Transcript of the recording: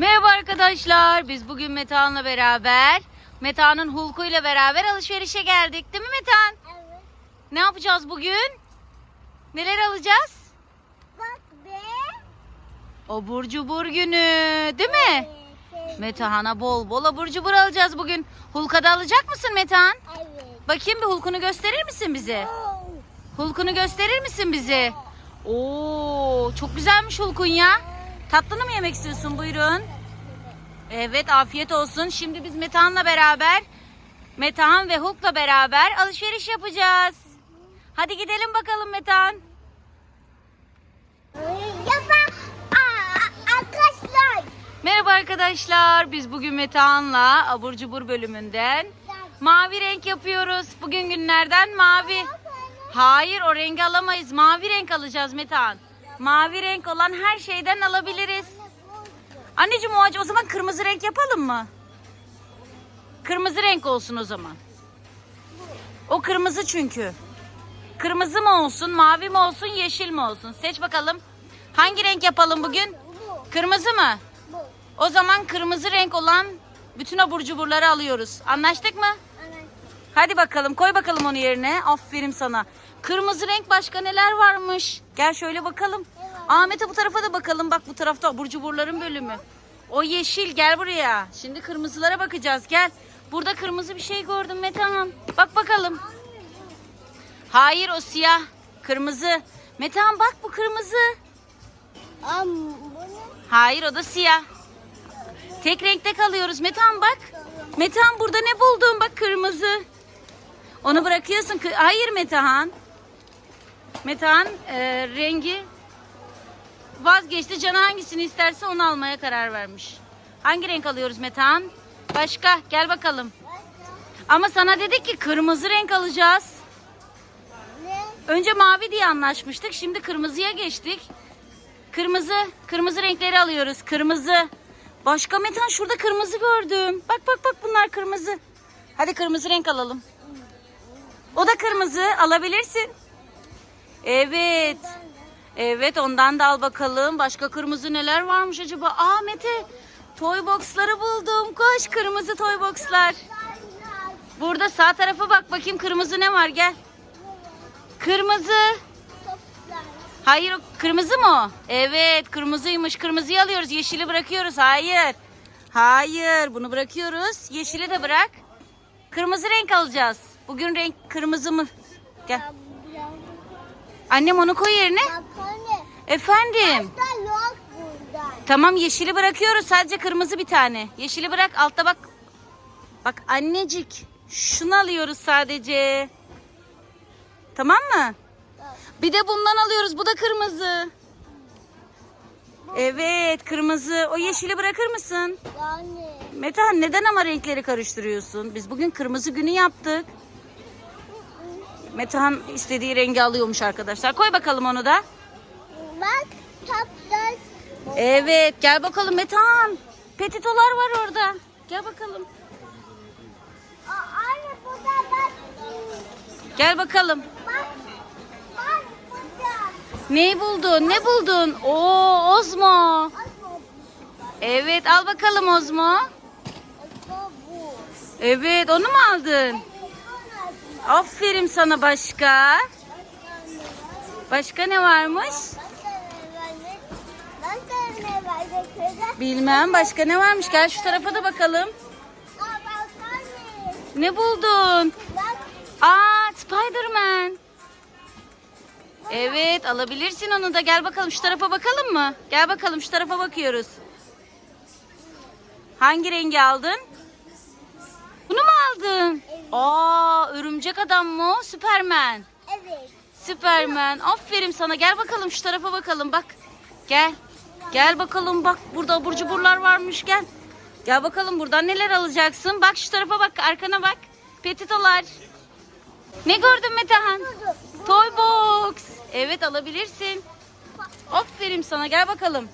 Merhaba arkadaşlar. Biz bugün Metehan'la beraber, Metehan'ın Hulku ile beraber alışverişe geldik. Değil mi Metehan? Evet. Ne yapacağız bugün? Neler alacağız? Bak be. Abur cubur günü. Değil mi? Evet. Metehan'a bol bol abur cubur alacağız bugün. Hulk'a da alacak mısın Metehan? Evet. Bakayım bir Hulk'unu gösterir misin bize? Hulk'unu gösterir misin bize? Oo, çok güzelmiş Hulk'un ya. Tatlını mı yemek istiyorsun? Buyurun. Evet afiyet olsun. Şimdi biz Metehan'la beraber Metehan ve Hulk'la beraber alışveriş yapacağız. Hadi gidelim bakalım Metehan. Arkadaşlar. Merhaba arkadaşlar. Biz bugün Metehan'la abur cubur bölümünden mavi renk yapıyoruz. Bugün günlerden mavi. Hayır o rengi alamayız. Mavi renk alacağız Metehan. Mavi renk olan her şeyden alabiliriz. Anneciğim o acı o zaman kırmızı renk yapalım mı? Kırmızı renk olsun o zaman. O kırmızı çünkü. Kırmızı mı olsun, mavi mi olsun, yeşil mi olsun? Seç bakalım. Hangi renk yapalım bugün? Bu. Kırmızı mı? O zaman kırmızı renk olan bütün abur cuburları alıyoruz. Anlaştık mı? Anlaştık. Hadi bakalım koy bakalım onu yerine. Aferin sana. Kırmızı renk başka neler varmış? Gel şöyle bakalım. Ahmet'e bu tarafa da bakalım. Bak bu tarafta abur cuburların bölümü. O yeşil gel buraya. Şimdi kırmızılara bakacağız gel. Burada kırmızı bir şey gördüm Metehan. Bak bakalım. Hayır o siyah. Kırmızı. Metehan bak bu kırmızı. Hayır o da siyah. Tek renkte kalıyoruz. Metehan bak. Metehan burada ne buldun? Bak kırmızı. Onu bırakıyorsun. Kı- Hayır Metehan. Metehan e, rengi vazgeçti. Canı hangisini isterse onu almaya karar vermiş. Hangi renk alıyoruz Metehan? Başka. Gel bakalım. Ama sana dedik ki kırmızı renk alacağız. Ne? Önce mavi diye anlaşmıştık. Şimdi kırmızıya geçtik. Kırmızı, kırmızı renkleri alıyoruz. Kırmızı. Başka Metan şurada kırmızı gördüm. Bak bak bak bunlar kırmızı. Hadi kırmızı renk alalım. O da kırmızı. Alabilirsin. Evet. Evet ondan da al bakalım. Başka kırmızı neler varmış acaba? Aa Mete. Toy boxları buldum. Koş kırmızı toy boxlar. Burada sağ tarafa bak bakayım kırmızı ne var gel. Kırmızı. Hayır kırmızı mı? Evet kırmızıymış. Kırmızıyı alıyoruz. Yeşili bırakıyoruz. Hayır. Hayır bunu bırakıyoruz. Yeşili de bırak. Kırmızı renk alacağız. Bugün renk kırmızı mı? Gel. Annem onu koy yerine. Bak anne. Efendim. Yok. Tamam yeşili bırakıyoruz. Sadece kırmızı bir tane. Yeşili bırak. Altta bak. Bak annecik. Şunu alıyoruz sadece. Tamam mı? Bir de bundan alıyoruz. Bu da kırmızı. Evet kırmızı. O yeşili bırakır mısın? Anne. Metehan neden ama renkleri karıştırıyorsun? Biz bugün kırmızı günü yaptık. Metehan istediği rengi alıyormuş arkadaşlar. Koy bakalım onu da. Bak toplar. Evet gel bakalım Metehan. Petitolar var orada. Gel bakalım. Aa, Anne burada bak. Gel bakalım. Bak. Bak burada. Neyi buldun? Ne buldun? Oo Ozmo. Evet al bakalım Ozmo. Asma bu. Evet onu mu aldın? Aferin sana başka. Başka ne varmış? Bilmem başka ne varmış. Gel şu tarafa da bakalım. Ne buldun? Aa Spiderman. Evet alabilirsin onu da. Gel bakalım şu tarafa bakalım mı? Gel bakalım şu tarafa bakıyoruz. Hangi rengi aldın? Bunu mu aldın? Aa örümcek adam mı o? Süpermen. Evet. Süpermen. Aferin sana. Gel bakalım şu tarafa bakalım bak. Gel. Gel bakalım bak burada abur cuburlar varmış gel. Gel bakalım buradan neler alacaksın. Bak şu tarafa bak arkana bak. Petitolar. Ne gördün Metehan? Toy box. Evet alabilirsin. Aferin sana gel bakalım.